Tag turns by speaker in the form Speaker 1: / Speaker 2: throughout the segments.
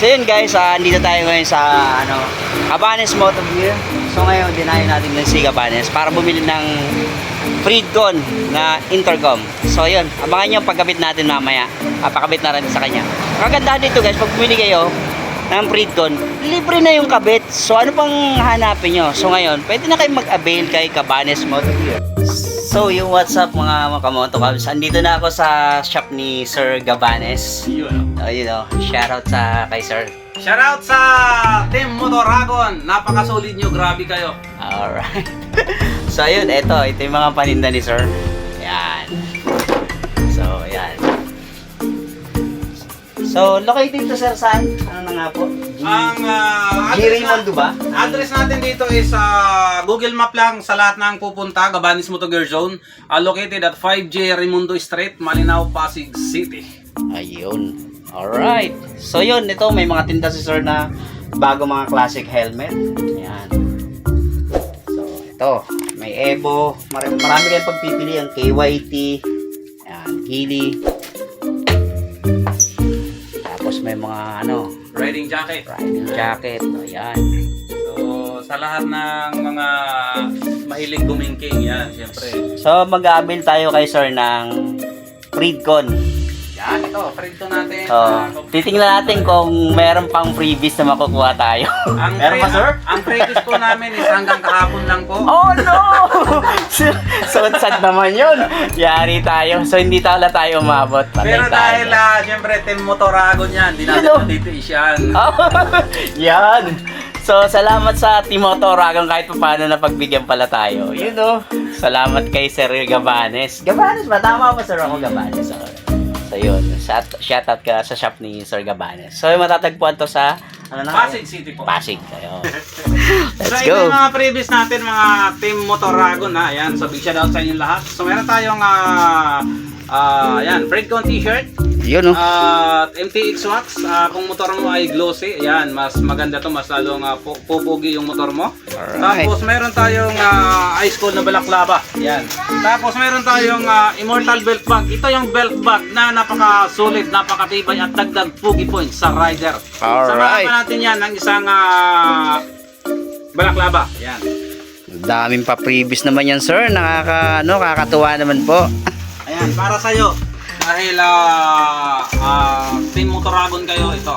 Speaker 1: so yun guys, ah, andito tayo ngayon sa ano, Cabanes Motor. So ngayon, dinayo natin yung si Cabanes para bumili ng Freedcon na intercom. So yun, abangan nyo pagkabit natin mamaya. Papakabit na rin sa kanya. Kagandahan dito guys, pag bumili kayo ng Freedcon, libre na yung kabit. So ano pang hanapin nyo? So ngayon, pwede na kayo mag-avail kay Cabanes Motor. So yung what's up mga mga kamoto kabs, andito na ako sa shop ni Sir Gabanes.
Speaker 2: Yun.
Speaker 1: Oh, you know, shoutout sa kay Sir.
Speaker 2: Shoutout sa Team Motoragon. Napaka-solid nyo. Grabe kayo.
Speaker 1: Alright. so, ayun, ito. Ito yung mga paninda ni Sir. Yan. So, yan. So, located to Sir saan? Ano na nga po?
Speaker 2: Ang
Speaker 1: G
Speaker 2: uh, address,
Speaker 1: Raymond ba?
Speaker 2: address natin dito is sa Google Map lang sa lahat ng pupunta. Gabanis Motogear Zone. Uh, located at 5J Raimundo Street, Malinaw, Pasig City.
Speaker 1: Ayun. Alright. So, yun. Ito, may mga tinda si Sir na bago mga classic helmet. Yan. So, ito. May Evo. Marami, marami kayong pagpipili. Ang KYT. Yan. Gili. Tapos may mga ano,
Speaker 2: Riding jacket.
Speaker 1: riding jacket. Ayan.
Speaker 2: So, sa lahat ng mga mahilig gumingking, yan, syempre.
Speaker 1: So, mag-aabil tayo kay Sir ng Freedcon.
Speaker 2: Yan, ito, friend to natin.
Speaker 1: So,
Speaker 2: Ah,
Speaker 1: titingnan natin kung meron pang freebies na makukuha tayo.
Speaker 2: ang
Speaker 1: meron pa, Sir?
Speaker 2: Ang previous po namin is hanggang kahapon lang po.
Speaker 1: Oh no! so, sad naman yun. Yari tayo. So, hindi tala tayo umabot. Patay
Speaker 2: Pero
Speaker 1: tayo.
Speaker 2: dahil, ah, syempre, Team Motoragon yan, di natin
Speaker 1: Ano?
Speaker 2: matitiis yan.
Speaker 1: Oh, yan. So, salamat sa Timoto Ragang kahit pa paano na pagbigyan pala tayo. You know, salamat kay Sir Gabanes. Gabanes ba? Tama ba Sir ako Gabanes? So, so yun. Shout, shout out ka sa shop ni Sir Gabanes. So, matatagpuan to sa ano na?
Speaker 2: Pasig City po.
Speaker 1: Pasig. Ayun.
Speaker 2: So,
Speaker 1: Let's
Speaker 2: yung
Speaker 1: go.
Speaker 2: mga previous natin, mga Team Motoragon na. Ayan, so big shoutout sa inyo lahat. So, meron tayong, ah, ah, ayan, Fredcon t-shirt.
Speaker 1: Yun, no?
Speaker 2: At MTX Wax, ah, kung motor mo ay glossy, ayan, mas maganda to, mas lalong uh, pupugi yung motor mo.
Speaker 1: Alright.
Speaker 2: Tapos meron tayong ah, ice cold na balaklava, ayan. Tapos meron tayong ah, Immortal belt bag. Ito yung belt bag na napaka-sulit, napakatibay at dagdag pugi points sa rider.
Speaker 1: Alright.
Speaker 2: Samahan pa natin yan ng isang ah, balaklava, ayan.
Speaker 1: Daming pa previous naman yan, sir. Nakaka, ano, kakatuwa naman po.
Speaker 2: Ayan, para sa'yo. Dahil ah ah, Team Motoragon kayo, ito.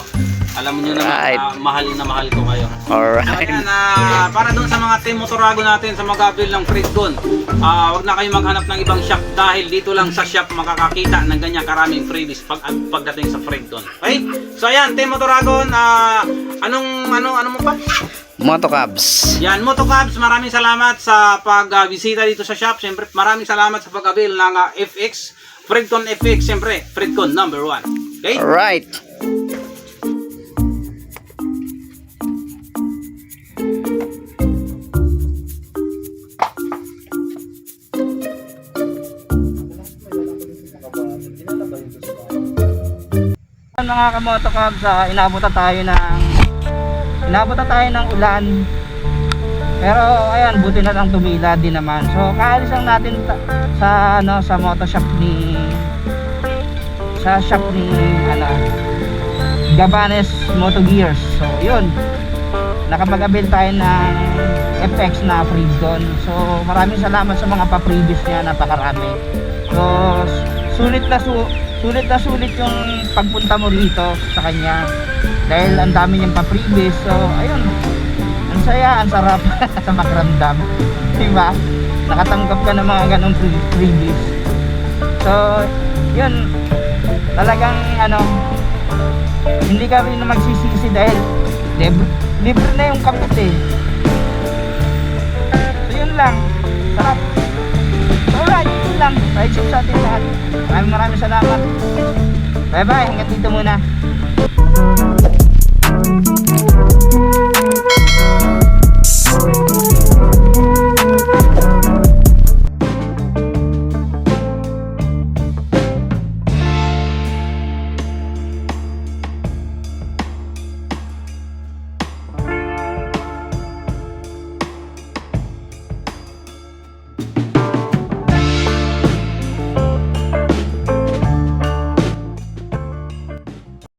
Speaker 2: Alam niyo naman
Speaker 1: Right.
Speaker 2: na mahal na mahal ko kayo.
Speaker 1: Alright.
Speaker 2: Ayan, ah, para doon sa mga Team Motoragon natin sa mag-avail ng Freedcon, ah wag na kayo maghanap ng ibang shop dahil dito lang sa shop makakakita ng ganyan karaming freebies pag pagdating sa Freedcon. Okay? So ayan, Team Motoragon, ah anong ano ano mo pa?
Speaker 1: Motocabs.
Speaker 2: Yan, Motocabs, maraming salamat sa pagbisita dito sa shop. Siyempre, maraming salamat sa pag-avail ng ah, FX, Fredcon FX, siyempre, Fredcon number one. Okay?
Speaker 1: Alright. mga kamotokabs, uh, inabutan tayo ng inabutan tayo ng ulan pero ayan buti na lang tumila din naman. So kaalis lang natin sa ano sa moto shop ni sa shop ni ano Gabanes Moto Gears. So yun. Nakapag-avail tayo ng FX na Freedcon so maraming salamat sa mga pa-previous niya napakarami. So sulit na su sulit na sulit yung pagpunta mo rito sa kanya. Dahil ang dami niyang pa-previous so ayun saya, ang sarap. Sa makiramdam. Diba? nakatanggap ka ng mga ganong freebies so yun. Talagang ano hindi ka rin magsisisi dahil libre, libre na yung kapit eh so yun lang. Sarap. So alright yun lang. Shop sa ating lahat. Maraming maraming salamat. Bye bye hanggang dito muna